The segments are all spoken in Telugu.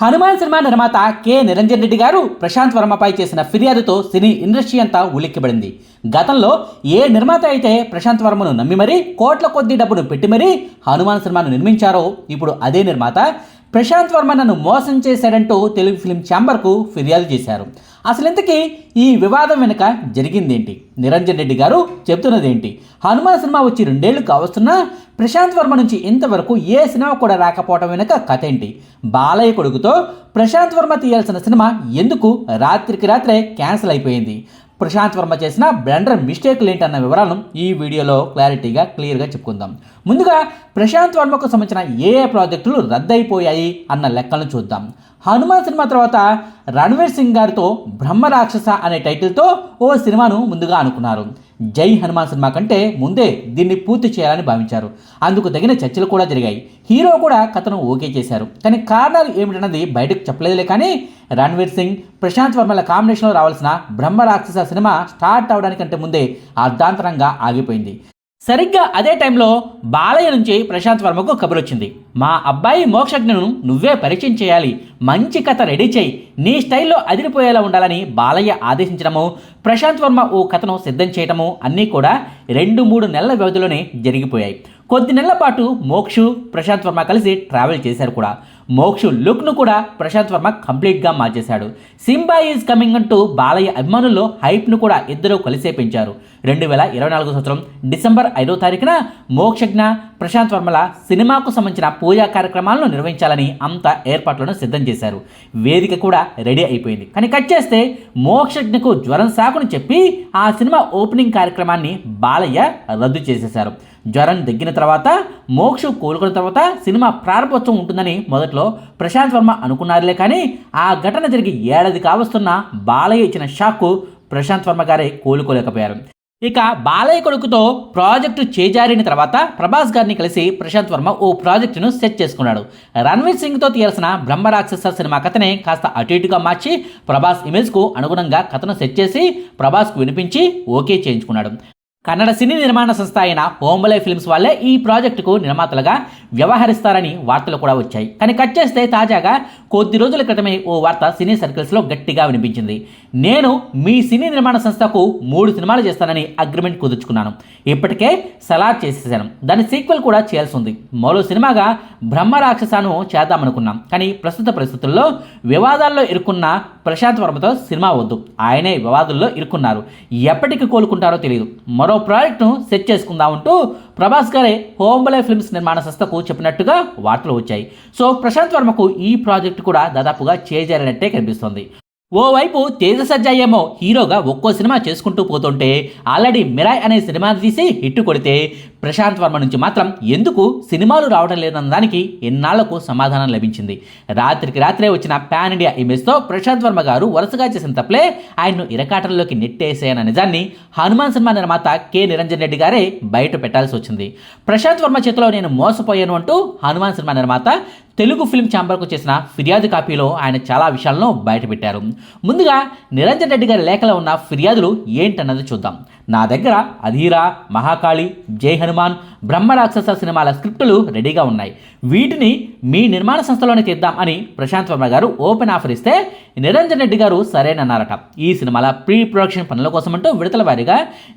హనుమాన్ సినిమా నిర్మాత కె నిరంజన్ రెడ్డి గారు ప్రశాంత్ వర్మపై చేసిన ఫిర్యాదుతో సినీ ఇండస్ట్రీ అంతా ఉలిక్కిపడింది. గతంలో ఏ నిర్మాత అయితే ప్రశాంత్ వర్మను నమ్మి మరీ కోట్ల కొద్ది డబ్బును పెట్టి మరీ హనుమాన్ సినిమాను నిర్మించారో ఇప్పుడు అదే నిర్మాత ప్రశాంత్ వర్మ నన్ను మోసం చేశాడంటూ తెలుగు ఫిలిం ఛాంబర్కు ఫిర్యాదు చేశారు. అసలు ఇంతకీ ఈ వివాదం వెనుక జరిగిందేంటి? నిరంజన్ రెడ్డి గారు చెప్తున్నదేంటి హనుమాన్ సినిమా వచ్చి రెండేళ్ళు కావస్తున్నా ప్రశాంత్ వర్మ నుంచి ఇంతవరకు ఏ సినిమా కూడా రాకపోవడం వెనుక కథ ఏంటి? బాలయ్య కొడుకుతో ప్రశాంత్ వర్మ తీయాల్సిన సినిమా ఎందుకు రాత్రికి రాత్రే క్యాన్సిల్ అయిపోయింది? ప్రశాంత్ వర్మ చేసిన బ్లండర్ మిస్టేక్లు ఏంటన్న వివరాలను ఈ వీడియోలో క్లారిటీగా క్లియర్గా చెప్పుకుందాం. ముందుగా ప్రశాంత్ వర్మకు సంబంధించిన ఏ ఏ ప్రాజెక్టులు రద్దయిపోయాయి అన్న లెక్కలను చూద్దాం. హనుమాన్ సినిమా తర్వాత రణ్వీర్ సింగ్ గారితో బ్రహ్మ రాక్షస అనే టైటిల్తో ఓ సినిమాను ముందుగా అనుకున్నారు. జై హనుమాన్ సినిమా కంటే ముందే దీన్ని పూర్తి చేయాలని భావించారు. అందుకు తగిన చర్చలు కూడా జరిగాయి. హీరో కూడా కథను ఓకే చేశారు. కానీ కారణాలు ఏమిటన్నది బయటకు చెప్పలేదులే కానీ రణ్వీర్ సింగ్ ప్రశాంత్ వర్మల కాంబినేషన్లో రావాల్సిన బ్రహ్మ రాక్షస సినిమా స్టార్ట్ అవడానికంటే ముందే అర్ధాంతరంగా ఆగిపోయింది. సరిగ్గా అదే టైంలో బాలయ్య నుంచి ప్రశాంత్ వర్మకు కబురు వచ్చింది మా అబ్బాయి మోక్షజ్ఞను నువ్వే పరిచయం చేయాలి. మంచి కథ రెడీ చేయి. నీ స్టైల్లో అదిరిపోయేలా ఉండాలని బాలయ్య ఆదేశించడము ప్రశాంత్ వర్మ ఓ కథను సిద్ధం చేయటము అన్నీ కూడా రెండు మూడు నెలల వ్యవధిలోనే జరిగిపోయాయి. కొద్ది నెలల పాటు మోక్షు ప్రశాంత్ వర్మ కలిసి ట్రావెల్ చేశారు కూడా. మోక్షు లుక్ను కూడా ప్రశాంత్ వర్మ కంప్లీట్గా మార్చేశాడు. సింబా ఈజ్ కమింగ్ అంటూ బాలయ్య అభిమానుల్లో హైప్ను కూడా ఇద్దరూ కలిసే పెంచారు. రెండు వేల ఇరవై నాలుగు సంవత్సరం డిసెంబర్ ఐదో తారీఖున మోక్షజ్ఞ ప్రశాంత్ వర్మల సినిమాకు సంబంధించిన పూజా కార్యక్రమాలను నిర్వహించాలని అంత ఏర్పాట్లను సిద్ధం చేశారు. వేదిక కూడా రెడీ అయిపోయింది. కానీ కట్ చేస్తే మోక్షజ్ఞకు జ్వరం సాకుని చెప్పి ఆ సినిమా ఓపెనింగ్ కార్యక్రమాన్ని బాలయ్య రద్దు చేసేశారు. జ్వరం దగ్గిన తర్వాత మోక్ష కోలుకున్న తర్వాత సినిమా ప్రారంభోత్సవం ఉంటుందని మొదట్లో ప్రశాంత్ వర్మ అనుకున్నారులే కానీ ఆ ఘటన జరిగి ఏడాది కావస్తున్న బాలయ్య ఇచ్చిన షాక్కు ప్రశాంత్ వర్మ గారే కోలుకోలేకపోయారు. ఇక బాలయ్య కొడుకుతో ప్రాజెక్టు చేజారిన తర్వాత ప్రభాస్ గారిని కలిసి ప్రశాంత్ వర్మ ఓ ప్రాజెక్టును సెట్ చేసుకున్నాడు. రణ్వీర్ సింగ్తో తీయాల్సిన బ్రహ్మరాక్షస సినిమా కథనే కాస్త అటు ఇటుగా మార్చి ప్రభాస్ ఇమేజ్కు అనుగుణంగా కథను సెట్ చేసి ప్రభాస్కు వినిపించి ఓకే చేయించుకున్నాడు. కన్నడ సినీ నిర్మాణ సంస్థ అయిన హోంబలే ఫిల్మ్స్ వాళ్ళే ఈ ప్రాజెక్టుకు నిర్మాతలుగా వ్యవహరిస్తారని వార్తలు కూడా వచ్చాయి. కానీ కట్ చేస్తే తాజాగా కొద్ది రోజుల క్రితమే ఓ వార్త సినీ సర్కిల్స్లో గట్టిగా వినిపించింది. నేను మీ సినీ నిర్మాణ సంస్థకు మూడు సినిమాలు చేస్తానని అగ్రిమెంట్ కుదుర్చుకున్నాను. ఇప్పటికే సలాడ్ చేసేసాను. దాని సీక్వెల్ కూడా చేయాల్సి ఉంది. మరో సినిమాగా బ్రహ్మ రాక్షసాను చేద్దామనుకున్నాం. కానీ ప్రస్తుత పరిస్థితుల్లో వివాదాల్లో ఇరుక్కున్న ప్రశాంత్ వర్మతో సినిమా వద్దు. ఆయనే వివాదుల్లో ఇరుక్కున్నారు. ఎప్పటికి కోలుకుంటారో తెలియదు మరో ప్రాజెక్టును సెట్ చేసుకుందామంటూ ప్రభాస్ గారే హోంబలే ఫిల్మ్స్ నిర్మాణ సంస్థకు చెప్పినట్టుగా వార్తలు వచ్చాయి. సో ప్రశాంత్ వర్మకు ఈ ప్రాజెక్టు కూడా దాదాపుగా చేజారినట్టే కనిపిస్తోంది. ఓవైపు తేజ సజ్జాయేమో హీరోగా ఒక్కో సినిమా చేసుకుంటూ పోతుంటే ఆల్రెడీ మిరాయ్ అనే సినిమా తీసి హిట్ కొడితే ప్రశాంత్ వర్మ నుంచి మాత్రం ఎందుకు సినిమాలు రావడం లేదన్న దానికి ఎన్నాళ్ళకు సమాధానం లభించింది. రాత్రికి రాత్రే వచ్చిన పాన్ ఇండియా ఇమేజ్తో ప్రశాంత్ వర్మ గారు వరుసగా చేసిన తప్పులే ఆయన్ను ఇరకాటంలోకి నెట్టేసేయన నిజాన్ని హనుమాన్ సినిమా నిర్మాత కె నిరంజన్ రెడ్డి గారే బయట పెట్టాల్సి వచ్చింది. ప్రశాంత్ వర్మ చేతిలో నేను మోసపోయాను అంటూ హనుమాన్ సినిమా నిర్మాత తెలుగు ఫిల్మ్ ఛాంబర్కు చేసిన ఫిర్యాదు కాపీలో ఆయన చాలా విషయాలను బయటపెట్టారు. ముందుగా నిరంజన్ రెడ్డి గారి లేఖలో ఉన్న ఫిర్యాదులు ఏంటన్నది చూద్దాం. నా దగ్గర అధీరా మహాకాళి జై హనుమాన్ బ్రహ్మరాక్షస సినిమాల స్క్రిప్టులు రెడీగా ఉన్నాయి. వీటిని మీ నిర్మాణ సంస్థలోనే తీద్దాం అని ప్రశాంత్ వర్మ గారు ఓపెన్ ఆఫర్ ఇస్తే నిరంజన్ రెడ్డి గారు సరేనన్నారట. ఈ సినిమాల ప్రీ ప్రొడక్షన్ పనుల కోసం అంటూ విడతల వారీగా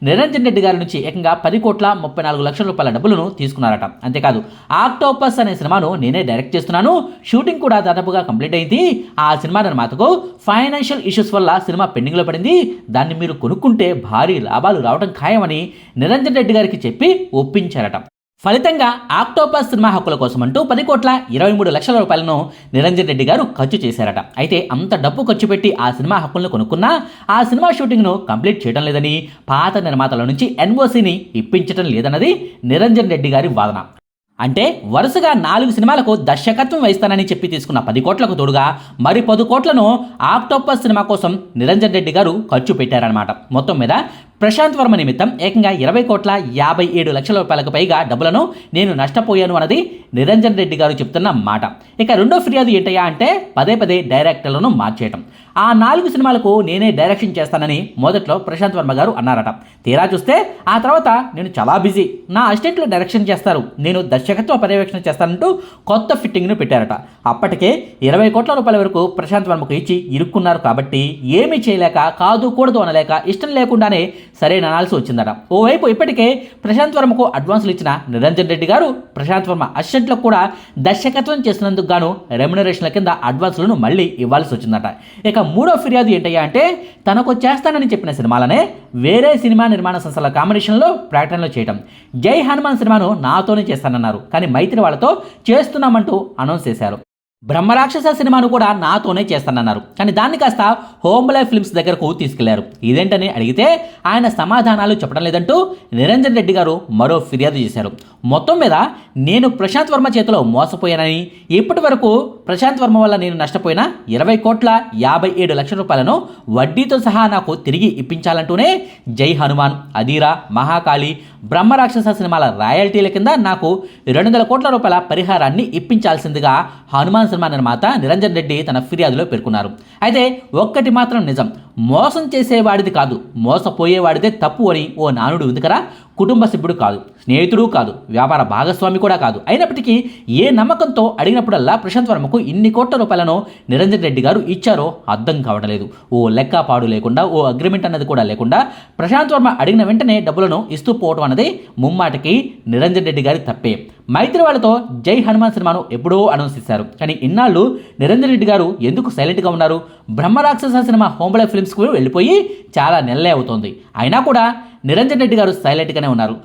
నిరంజన్ రెడ్డి గారి నుంచి ఏకంగా పది కోట్ల ముప్పై నాలుగు లక్షల రూపాయల డబ్బులను తీసుకున్నారట. అంతేకాదు ఆక్టోపస్ అనే సినిమాను నేనే డైరెక్ట్ చేస్తున్నాను. షూటింగ్ కూడా దాదాపుగా కంప్లీట్ అయింది. ఆ సినిమా నిర్మాతకు ఫైనాన్షియల్ ఇష్యూస్ వల్ల సినిమా పెండింగ్లో పడింది. దాన్ని మీరు కొనుక్కుంటే భారీ లాభాలు రావడం ఖాయమని నిరంజన్ రెడ్డి గారికి చెప్పి ఒప్పించారట. ఫలితంగా ఆక్టోపస్ సినిమా హక్కుల కోసం అంటూ పది కోట్ల ఇరవై మూడు లక్షల రూపాయలను నిరంజన్ రెడ్డి గారు ఖర్చు చేశారట. అయితే అంత డబ్బు ఖర్చు పెట్టి ఆ సినిమా హక్కులను కొనుక్కున్నా ఆ సినిమా షూటింగ్ను కంప్లీట్ చేయడం లేదని పాత నిర్మాతల నుంచి ఎన్ఓసిని ఇప్పించడం లేదన్నది నిరంజన్ రెడ్డి గారి వాదన. అంటే వరుసగా నాలుగు సినిమాలకు దర్శకత్వం వహిస్తానని చెప్పి తీసుకున్న పది కోట్లకు తోడుగా మరి పది కోట్లను ఆక్టోపస్ సినిమా కోసం నిరంజన్ రెడ్డి గారు ఖర్చు పెట్టారనమాట మొత్తం మీద ప్రశాంత్ వర్మ నిమిత్తం ఏకంగా ఇరవై కోట్ల యాభై ఏడు లక్షల రూపాయలకు పైగా డబ్బులను నేను నష్టపోయాను అన్నది నిరంజన్ రెడ్డి గారు చెప్తున్న మాట. ఇక రెండో ఫిర్యాదు ఏంటయ్యా అంటే పదే పదే డైరెక్టర్లను మార్చేయటం. ఆ నాలుగు సినిమాలకు నేనే డైరెక్షన్ చేస్తానని మొదట్లో ప్రశాంత్ వర్మ గారు అన్నారట. తీరా చూస్తే ఆ తర్వాత నేను చాలా బిజీ. నా అసిస్టెంట్లు డైరెక్షన్ చేస్తారు. నేను దర్శకత్వ పర్యవేక్షణ చేస్తానంటూ కొత్త ఫిట్టింగ్ను పెట్టారట. అప్పటికే ఇరవై కోట్ల రూపాయల వరకు ప్రశాంత్ వర్మకు ఇచ్చి ఇరుక్కున్నారు కాబట్టి ఏమీ చేయలేక కాదు కూడదు అనలేక ఇష్టం లేకుండానే సరైన అనాల్సి వచ్చిందట. ఓవైపు ఇప్పటికే ప్రశాంత్ వర్మకు అడ్వాన్సులు ఇచ్చిన నిరంజన్ రెడ్డి గారు ప్రశాంత్ వర్మ అసిస్టెంట్లకు కూడా దర్శకత్వం చేసినందుకు గాను రెమ్యునరేషన్ల కింద అడ్వాన్సులను మళ్ళీ ఇవ్వాల్సి వచ్చిందట. ఇక మూడో ఫిర్యాదు ఏంటయ్యా అంటే తనకు చేస్తానని చెప్పిన సినిమాలనే వేరే సినిమా నిర్మాణ సంస్థల కాంబినేషన్లో ప్రకటనలు చేయటం. జై హనుమాన్ సినిమాను నాతోనే చేస్తానన్నారు. కానీ మైత్రి వాళ్ళతో చేస్తున్నామంటూ అనౌన్స్ చేశారు. బ్రహ్మరాక్షస సినిమాను కూడా నాతోనే చేస్తానన్నారు. కానీ దాన్ని కాస్త హోమ్లే ఫిల్మ్స్ దగ్గరకు తీసుకెళ్ళారు. ఇదేంటని అడిగితే ఆయన సమాధానాలు చెప్పడం లేదంటూ నిరంజన్ రెడ్డి గారు మరో ఫిర్యాదు చేశారు. మొత్తం మీద నేను ప్రశాంత్ వర్మ చేతిలో మోసపోయానని ఇప్పటి వరకు ప్రశాంత్ వర్మ వల్ల నేను నష్టపోయిన ఇరవై కోట్ల యాభై ఏడు లక్షల రూపాయలను వడ్డీతో సహా నాకు తిరిగి ఇప్పించాలంటూనే జై హనుమాన్ అధీరా మహాకాళి బ్రహ్మరాక్షస సినిమాల రాయల్టీల కింద నాకు రెండు వందల కోట్ల రూపాయల పరిహారాన్ని ఇప్పించాల్సిందిగా హనుమాన్ సినిమా నిర్మాత నిరంజన్ రెడ్డి తన ఫిర్యాదులో పేర్కొన్నారు. అయితే ఒక్కటి మాత్రం నిజం మోసం చేసేవాడిది కాదు మోసపోయేవాడిదే తప్పు అని ఓ నానుడు ఉంది కదా కుటుంబ సభ్యుడు కాదు స్నేహితుడు కాదు వ్యాపార భాగస్వామి కూడా కాదు. అయినప్పటికీ ఏ నమ్మకంతో అడిగినప్పుడల్లా ప్రశాంత్ వర్మకు ఇన్ని కోట్ల రూపాయలను నిరంజన్ రెడ్డి గారు ఇచ్చారో అర్థం కావడం లేదు ఓ లెక్క పాడు లేకుండా ఓ అగ్రిమెంట్ అన్నది కూడా లేకుండా ప్రశాంత్ వర్మ అడిగిన వెంటనే డబ్బులను ఇస్తూ పోవటం అన్నది ముమ్మాటికి నిరంజన్ రెడ్డి గారి తప్పే. మైత్రి వాళ్ళతో జై హనుమాన్ సినిమాను ఎప్పుడో అనౌన్స్ చేశారు. కానీ ఇన్నాళ్ళు నిరంజన్ రెడ్డి గారు ఎందుకు సైలెంట్గా ఉన్నారు? బ్రహ్మరాక్షస సినిమా హోంబళ ఫిల్మ్స్కు వెళ్ళిపోయి చాలా నెలలే అవుతోంది. అయినా కూడా నిరంజన్ రెడ్డి గారు సైలెంట్గానే ఉన్నారు.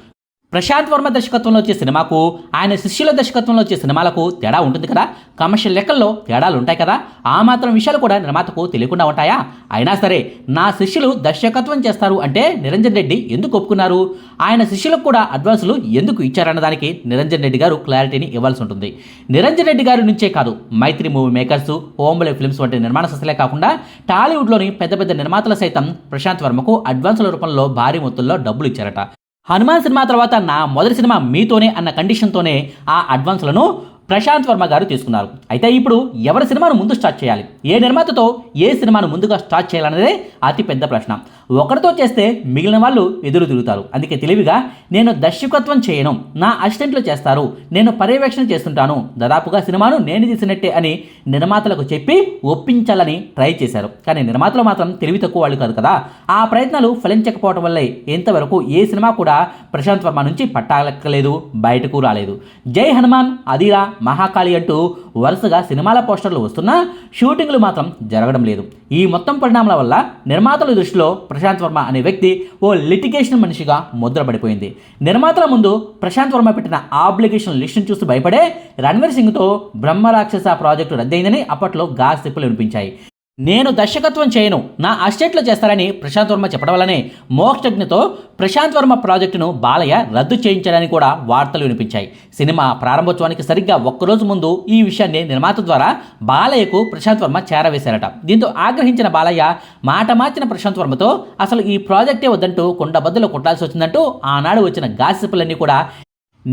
ప్రశాంత్ వర్మ దర్శకత్వంలో వచ్చే సినిమాకు ఆయన శిష్యుల దర్శకత్వంలో వచ్చే సినిమాలకు తేడా ఉంటుంది కదా? కమర్షియల్ లెక్కల్లో తేడాలు ఉంటాయి కదా? ఆ మాత్రం విషయాలు కూడా నిర్మాతకు తెలియకుండా ఉంటాయా? అయినా సరే నా శిష్యులు దర్శకత్వం చేస్తారు అంటే నిరంజన్ రెడ్డి ఎందుకు ఒప్పుకున్నారు? ఆయన శిష్యులకు కూడా అడ్వాన్సులు ఎందుకు ఇచ్చారన్న దానికి నిరంజన్ రెడ్డి గారు క్లారిటీని ఇవ్వాల్సి ఉంటుంది. నిరంజన్ రెడ్డి గారి నుంచే కాదు Mythri movie makers Hombale films వంటి నిర్మాణ సంస్థలే కాకుండా టాలీవుడ్లోని పెద్ద పెద్ద నిర్మాతలు సైతం ప్రశాంత్ వర్మకు అడ్వాన్సుల రూపంలో భారీ మొత్తంలో డబ్బులు ఇచ్చారట. హనుమాన్ సినిమా తర్వాత నా మొదటి సినిమా మీతోనే అన్న కండిషన్తోనే ఆ అడ్వాన్స్లను ప్రశాంత్ వర్మ గారు తీసుకున్నారు. అయితే ఇప్పుడు ఎవరి సినిమాను ముందు స్టార్ట్ చేయాలి? ఏ నిర్మాతతో ఏ సినిమాను ముందుగా స్టార్ట్ చేయాలన్నదే అతి పెద్ద ప్రశ్న. ఒకరితో చేస్తే మిగిలిన వాళ్ళు ఎదురు తిరుగుతారు. అందుకే తెలివిగా నేను దర్శకత్వం చేయను. నా అసిస్టెంట్లు చేస్తారు. నేను పర్యవేక్షణ చేస్తుంటాను. దాదాపుగా సినిమాను నేను తీసినట్టే అని నిర్మాతలకు చెప్పి ఒప్పించాలని ట్రై చేశారు. కానీ నిర్మాతలు మాత్రం తెలివి తక్కువ వాళ్ళు కాదు కదా. ఆ ప్రయత్నాలు ఫలించకపోవడం వల్లే ఇంతవరకు ఏ సినిమా కూడా ప్రశాంత్ వర్మ నుంచి పట్టాలెక్కలేదు బయటకు రాలేదు. జై హనుమాన్ అదిరా. మహాకాళి అంటూ వరుసగా సినిమాల పోస్టర్లు వస్తున్నా షూటింగ్లు మాత్రం జరగడం లేదు. ఈ మొత్తం పరిణామాల వల్ల నిర్మాతల దృష్టిలో ప్రశాంత్ వర్మ అనే వ్యక్తి ఓ లిటిగేషన్ మనిషిగా ముద్రపడిపోయింది. నిర్మాతల ముందు ప్రశాంత్ వర్మ పెట్టిన ఆబ్లిగేషన్ లిస్టును చూసి భయపడే రణ్వీర్ సింగ్తో బ్రహ్మరాక్షస ప్రాజెక్టు రద్దయిందని అప్పట్లో గాసిప్పులు వినిపించాయి. నేను దర్శకత్వం చేయను. నా అస్టేట్లో చేస్తారని ప్రశాంత్ వర్మ చెప్పడం వల్లనే మోక్షజ్ఞతో ప్రశాంత్ వర్మ ప్రాజెక్టును బాలయ్య రద్దు చేయించడానికి కూడా వార్తలు వినిపించాయి. సినిమా ప్రారంభోత్సవానికి సరిగ్గా ఒక్కరోజు ముందు ఈ విషయాన్ని నిర్మాత ద్వారా బాలయ్యకు ప్రశాంత్ వర్మ చేరవేశారట. దీంతో ఆగ్రహించిన బాలయ్య మాట మార్చిన ప్రశాంత్ వర్మతో అసలు ఈ ప్రాజెక్టే వద్దంటూ కొండబద్దలు కొట్టాల్సి వచ్చిందంటూ ఆనాడు వచ్చిన గాసిపులన్నీ కూడా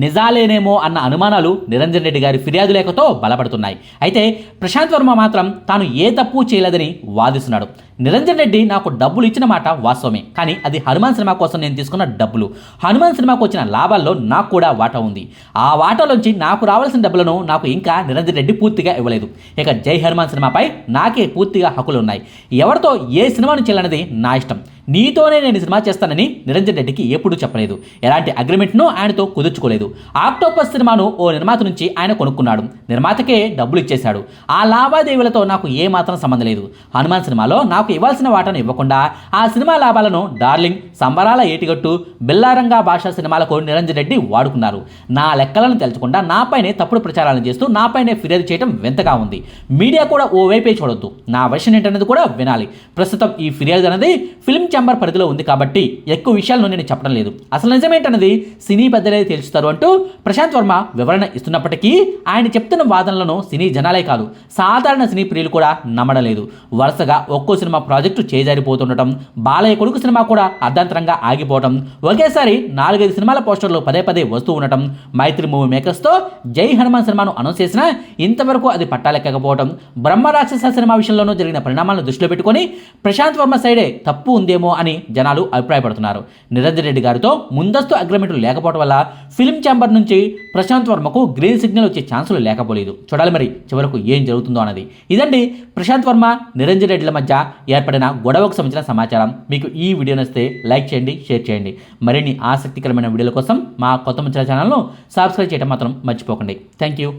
నిజాలేనేమో అన్న అనుమానాలు నిరంజన్ రెడ్డి గారి ఫిర్యాదు లేఖతో బలపడుతున్నాయి. అయితే ప్రశాంత్ వర్మ మాత్రం తాను ఏ తప్పు చేయలేదని వాదిస్తున్నాడు. నిరంజన్ రెడ్డి నాకు డబ్బులు ఇచ్చిన మాట వాస్తవమే కానీ అది హనుమాన్ సినిమా కోసం నేను తీసుకున్న డబ్బులు. హనుమాన్ సినిమాకు వచ్చిన లాభాల్లో నాకు కూడా వాటా ఉంది. ఆ వాటాలోంచి నాకు రావాల్సిన డబ్బులను నాకు ఇంకా నిరంజన్ రెడ్డి పూర్తిగా ఇవ్వలేదు. ఇక జై హనుమాన్ సినిమాపై నాకే పూర్తిగా హక్కులు ఉన్నాయి ఎవరితో ఏ సినిమాను చేయాలనేది నా ఇష్టం. నీతోనే నేను సినిమా చేస్తానని నిరంజన్ రెడ్డికి ఎప్పుడూ చెప్పలేదు. ఎలాంటి అగ్రిమెంట్ను ఆయనతో కుదుర్చుకోలేదు. ఆక్టోపస్ సినిమాను ఓ నిర్మాత నుంచి ఆయన కొనుక్కున్నాడు. నిర్మాతకే డబ్బులు ఇచ్చేశాడు. ఆ లావాదేవీలతో నాకు ఏమాత్రం సంబంధం లేదు. హనుమాన్ సినిమాలో నాకు ఇవ్వాల్సిన వాటాను ఇవ్వకుండా ఆ సినిమా లాభాలను డార్లింగ్ సంబరాల ఏటిగట్టు బిల్లారంగా భాష సినిమాలకు నిరంజన్ రెడ్డి వాడుకున్నారు. నా లెక్కలను తెలుసుకుండా నాపైనే తప్పుడు ప్రచారాలను చేస్తూ నాపైనే ఫిర్యాదు చేయడం వింతగా ఉంది. మీడియా కూడా ఓ వైపే చూడొద్దు. నా వర్షన్ ఏంటనేది కూడా వినాలి. ప్రస్తుతం ఈ ఫిర్యాదు అనేది ఫిల్మ్ ఛాంబర్ పరిధిలో ఉంది కాబట్టి ఎక్కువ విషయాలను నేను చెప్పడం లేదు. అసలు నిజమేంటన్నది సినీ పెద్దలే తెలుస్తారు అంటూ ప్రశాంత్ వర్మ వివరణ ఇస్తున్నప్పటికీ ఆయన చెప్తున్న వాదనలను సినీ జనాలే కాదు సాధారణ సినీ ప్రియులు కూడా నమ్మడలేదు. వరుసగా ఒక్కో సినిమా ప్రాజెక్టు చేజారిపోతుండటం బాలయ్య కొడుకు సినిమా కూడా అర్ధాంతరంగా ఆగిపోవటం ఒకేసారి నాలుగైదు సినిమాల పోస్టర్లు పదే పదే వస్తూ ఉండటం మైత్రి మూవీ మేకర్స్తో జై హనుమాన్ సినిమాను అనౌన్స్ చేసినా ఇంతవరకు అది పట్టాలెక్కకపోవడం బ్రహ్మ రాక్షస సినిమా విషయంలోనూ జరిగిన పరిణామాలను దృష్టిలో పెట్టుకొని ప్రశాంత్ వర్మ సైడే తప్పు ఉందేమో అని జనాలు అభిప్రాయపడుతున్నారు. నిరంజన్ రెడ్డి గారితో ముందస్తు అగ్రిమెంట్లు లేకపోవడం వల్ల ఫిల్మ్ ఛాంబర్ నుంచి ప్రశాంత్ వర్మకు గ్రీన్ సిగ్నల్ వచ్చే ఛాన్సులు లేకపోలేదు. చూడాలి మరి చివరకు ఏం జరుగుతుందో అన్నది. ఇదండి ప్రశాంత్ వర్మ నిరంజన్ రెడ్డిల మధ్య ఏర్పడిన గొడవకు సంబంధించిన సమాచారం. మీకు ఈ వీడియో నచ్చితే లైక్ చేయండి షేర్ చేయండి. మరిన్ని ఆసక్తికరమైన వీడియోల కోసం మా కొత్త ముచ్చిన ఛానల్ను సబ్స్క్రైబ్ చేయడం మాత్రం మర్చిపోకండి. Thank you